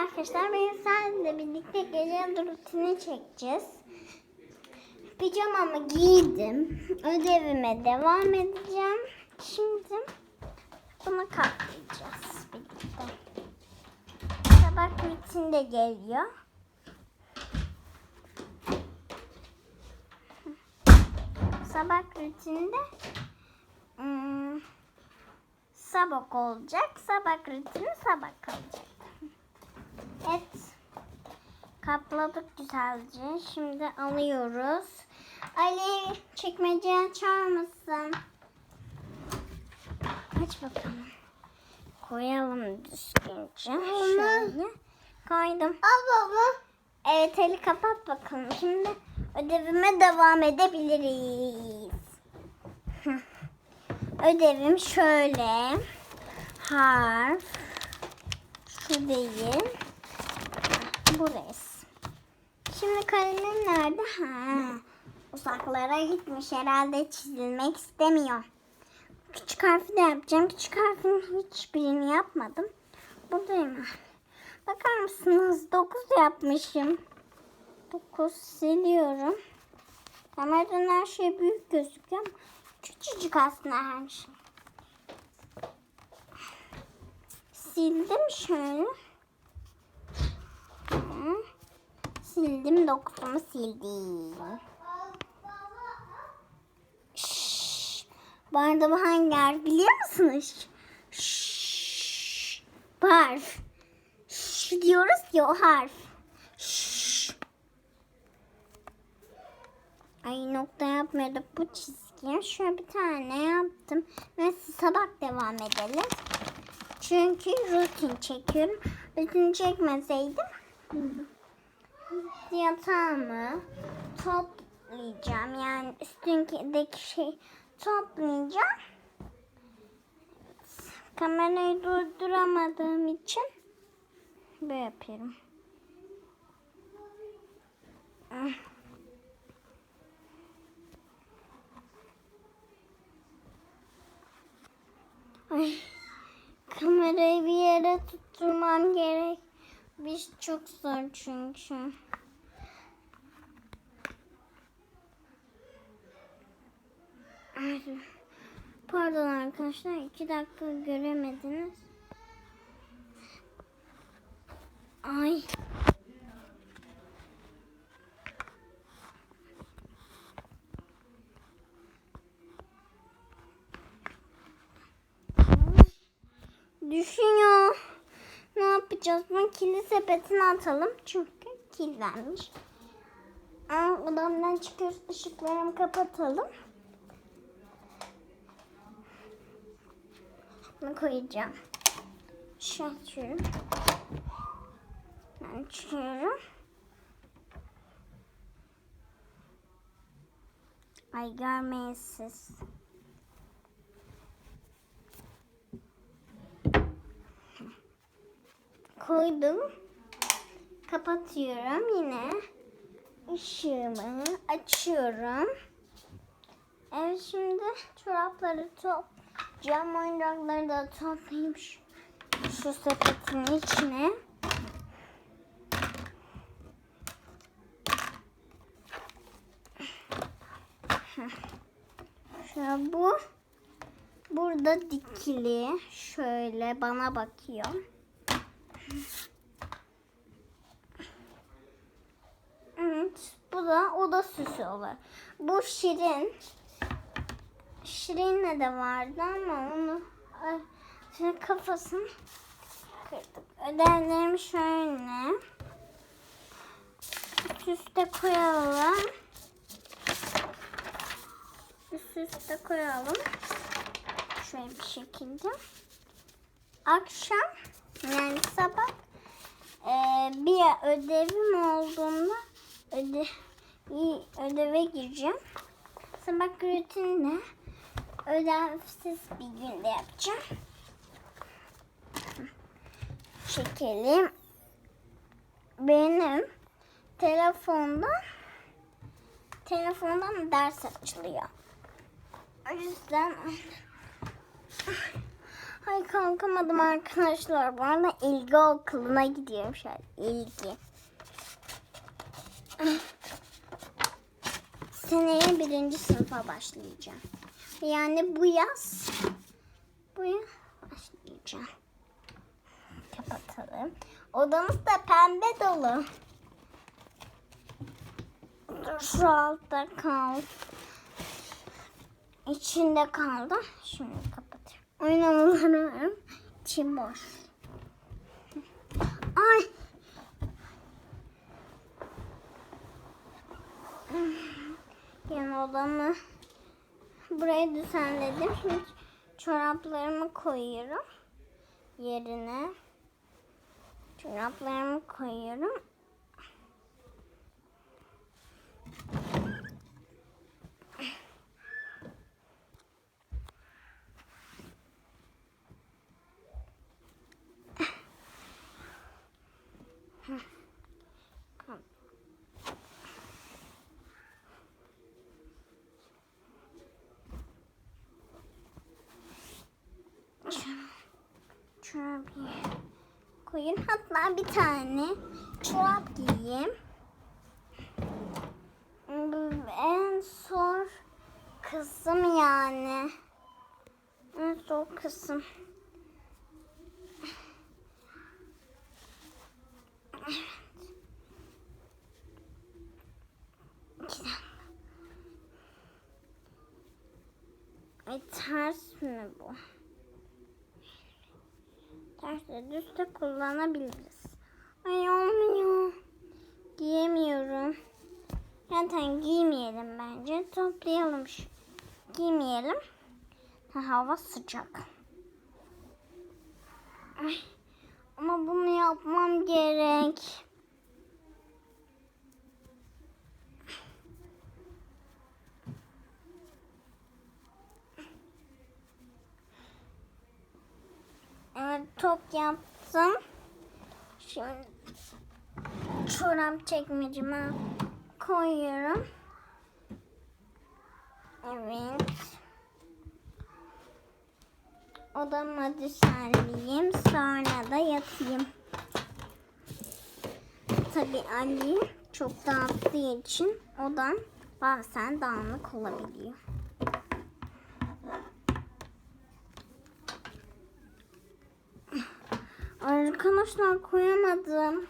arkadaşlar. Benim seninle birlikte gece rutini çekeceğiz. Pijamamı giydim. Ödevime devam edeceğim. Şimdi bunu katlayacağız birlikte. Sabah rutin de geliyor. Sabah rutinde hmm, sabah olacak. Sabah rutini sabah kalacak. Evet. Kapladık güzelce. Şimdi alıyoruz. Ali çekmece açar mısın? Aç bakalım. Koyalım düzgünce. Şöyle. Koydum. Al baba. Evet eli kapat bakalım. Şimdi ödevime devam edebiliriz. Ödevim şöyle. Harf. Şu değil. Bu resim. Şimdi kalemim nerede? Ha. Uzaklara gitmiş herhalde çizilmek istemiyor. Küçük harfi de yapacağım. Küçük harfin hiçbirini yapmadım. Buradayım. Bakar mısınız? 9 yapmışım. 9 siliyorum. Kameradan her şey büyük gözüküyor ama küçücük aslında her şey. Sildim şöyle. Sildim dokuzumu sildim. Şşş. Bu hangi harf biliyor musunuz? Şşş. Harf. Şşş diyoruz ya o harf. Şşş. Ay nokta yapmıyorduk bu çizgiye. Şöyle bir tane yaptım. Neyse sabah devam edelim. Çünkü rutin çekiyorum. Rutin çekmeseydim yatağımı toplayacağım. Yani üstündeki şey toplayacağım. Kamerayı durduramadığım için böyle yapıyorum. Ay, kamerayı bir yere tutturmam gerek. Bir çok zor çünkü. Pardon arkadaşlar iki dakika göremediniz. Ay. Düşüyor. Yapacağız? Bunu kirli sepetine atalım. Çünkü kirlenmiş. Aa, odamdan çıkıyoruz. Işıklarımı kapatalım. Bunu koyacağım. Şu açıyorum. Ben açıyorum. Ay görmeyin siz. Koydum. Kapatıyorum yine. Işığımı açıyorum. Evet şimdi çorapları toplayacağım. Oyuncakları da toplayayım şu, şu sepetin içine. Şöyle bu burada dikili şöyle bana bakıyor. Evet, bu da oda süsü olur. Bu şirin. Şirin'le de vardı ama onu şimdi kafasını kırdık. Ödevlerimi şöyle üst üste koyalım. Üst üste koyalım. Şöyle bir şekilde. Akşam yani sabah eee, bir ödevim olduğunda öde, ödeve gireceğim. Sabah rutinle ödevsiz bir günde yapacağım. Çekelim. Benim telefondan telefondan ders açılıyor. O yüzden Ay kalkamadım arkadaşlar. Bu arada ilgi okuluna gidiyorum şu an. İlgi. Seneye birinci sınıfa başlayacağım. Yani bu yaz bu yaz başlayacağım. Kapatalım. Odamız da pembe dolu. Dur şu altta kal. İçinde kaldı. Şimdi kapatıyorum. Oynamalarım içim boş. Ay. Yani odamı buraya düzenledim. Şimdi çoraplarımı koyuyorum yerine. Çoraplarımı koyuyorum. Çorap koyun. Hatta bir tane çorap giyeyim. En zor kısım yani. En zor kısım. Ters mi bu? Terste düzde kullanabiliriz. Ay olmuyor. Giyemiyorum. Zaten giymeyelim bence. Toplayalım şu. Giymeyelim. Ha, hava sıcak. Ay, ama bunu yapmam gerek. Evet top yaptım. Şimdi çorap çekmecime koyuyorum. Evet. Odama düzenleyeyim. Sonra da yatayım. Tabii Ali çok dağıttığı için odam bazen dağınık olabiliyor. Arkadaşlar koyamadım.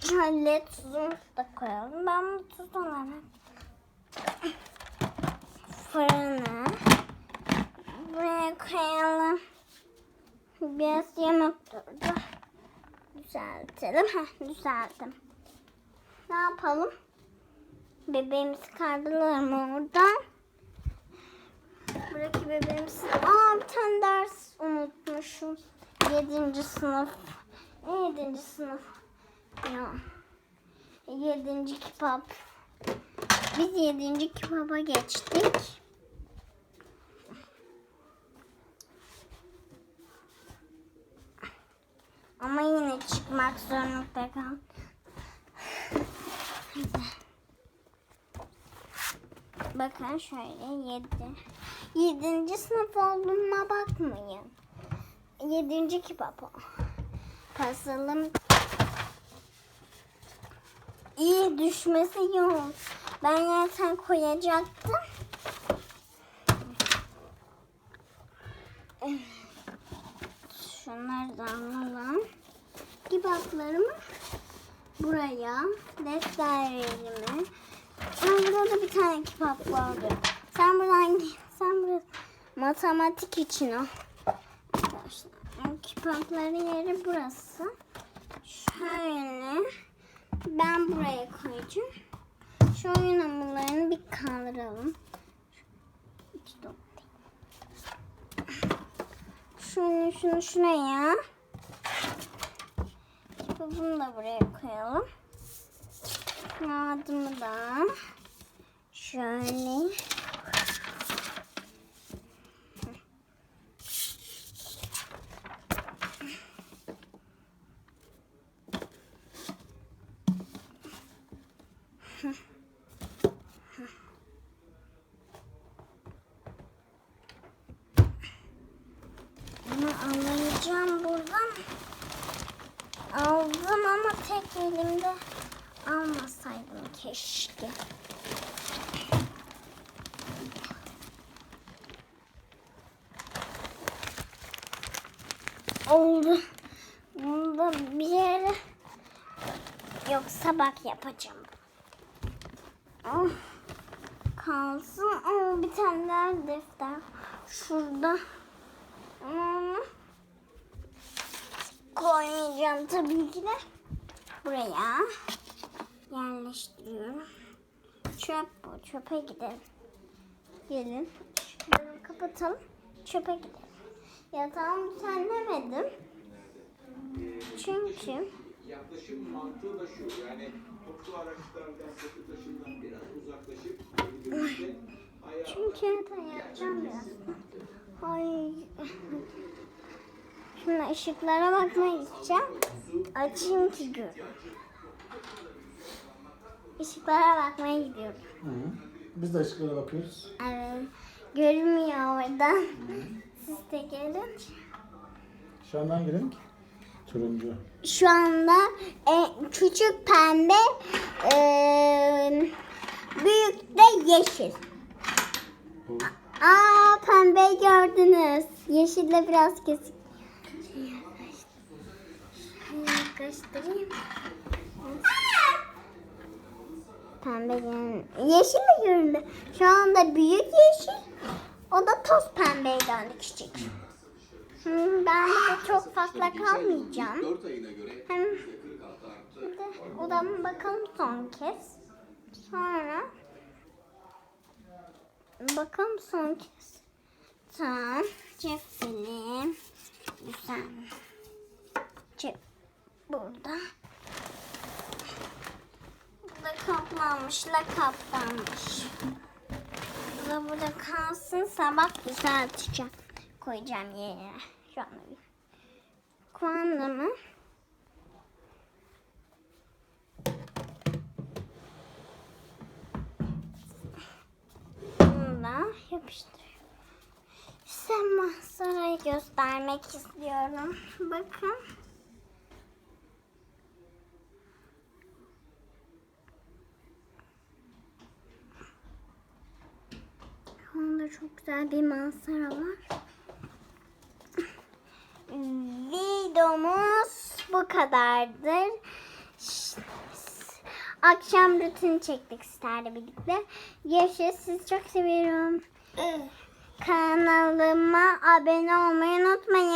Şöyle tuzumuzu da koyalım. Ben bu tuz fırına buraya koyalım. Biraz yemek durdu. Düzeltelim. Heh, düzelttim. Ne yapalım? Bebeğimizi kaldıralım oradan? Buradaki bebeğimiz... Aa bir tane ders unutmuşum. Yedinci sınıf. Ne yedinci sınıf? Ya. Yedinci kitap. Biz yedinci kitaba geçtik. Ama yine çıkmak zorunda kaldım. Bakın şöyle yedi. Yedinci sınıf olduğuma bakmayın. Yedinci kitap o. Puzzle'ım iyi düşmesi yok. Ben zaten koyacaktım. Evet. Şunları da alalım. Kebaplarımı buraya. Defterlerimi. Burada da bir tane kebap vardı. Sen buradan git. Matematik için o. Arkadaşlar. Kebapların yeri burası. Şöyle. Ben buraya koyacağım. Şu oyun hamurlarını bir kaldıralım. Şunu şunu şuraya. Bunu da buraya koyalım. Kağıdımı da şöyle Aldım ama tek elimde almasaydım keşke. Oldu. Bunda bir yere yoksa bak yapacağım. Oh, kalsın. Oh, bir tane daha defter. Şurada. Onu koymayacağım tabii ki de. Buraya yerleştiriyorum. Çöp bu. Çöpe gidelim. Gelin. Şunları kapatalım. Çöpe gidelim. Yatağımı düzenlemedim. Çünkü Yaklaşım mantığı da şu yani toplu araçlardan, satı taşımdan biraz uzaklaşıp hayata çünkü yatacağım biraz. Ay. Şimdi ışıklara bakmaya gideceğim. Açayım ki gör. Işıklara bakmaya gidiyorum. Hı hı. Biz de ışıklara bakıyoruz. Evet. Görünmüyor oradan. Siz de gelin. Şu an hangi renk? Turuncu. Şu anda e, küçük pembe, e, büyük de yeşil. Bu. Aa pembe gördünüz. Yeşille biraz kesik. Pembe görün. Yeşil de göründü. Şu anda büyük yeşil. O da toz pembeye döndü küçük. Hmm, ben de çok fazla kalmayacağım. 4 ayına göre Hem %46 arttı. bir de odama bakalım son kez. Sonra bakalım son kez. Tamam. Cefeli. Güzel. Cep burada. Burada kaplanmışla kaplanmış. Bu da burada kalsın. Sabah düzelteceğim. Koyacağım yere. Şu. Kumandamı. Bunu da yapıştırıyorum. Size manzarayı göstermek istiyorum. Bakın. Çok güzel bir manzara var. Videomuz bu kadardır. Akşam rutin çektik sizlerle birlikte. Görüşürüz. Sizi çok seviyorum. Kanalıma abone olmayı unutmayın.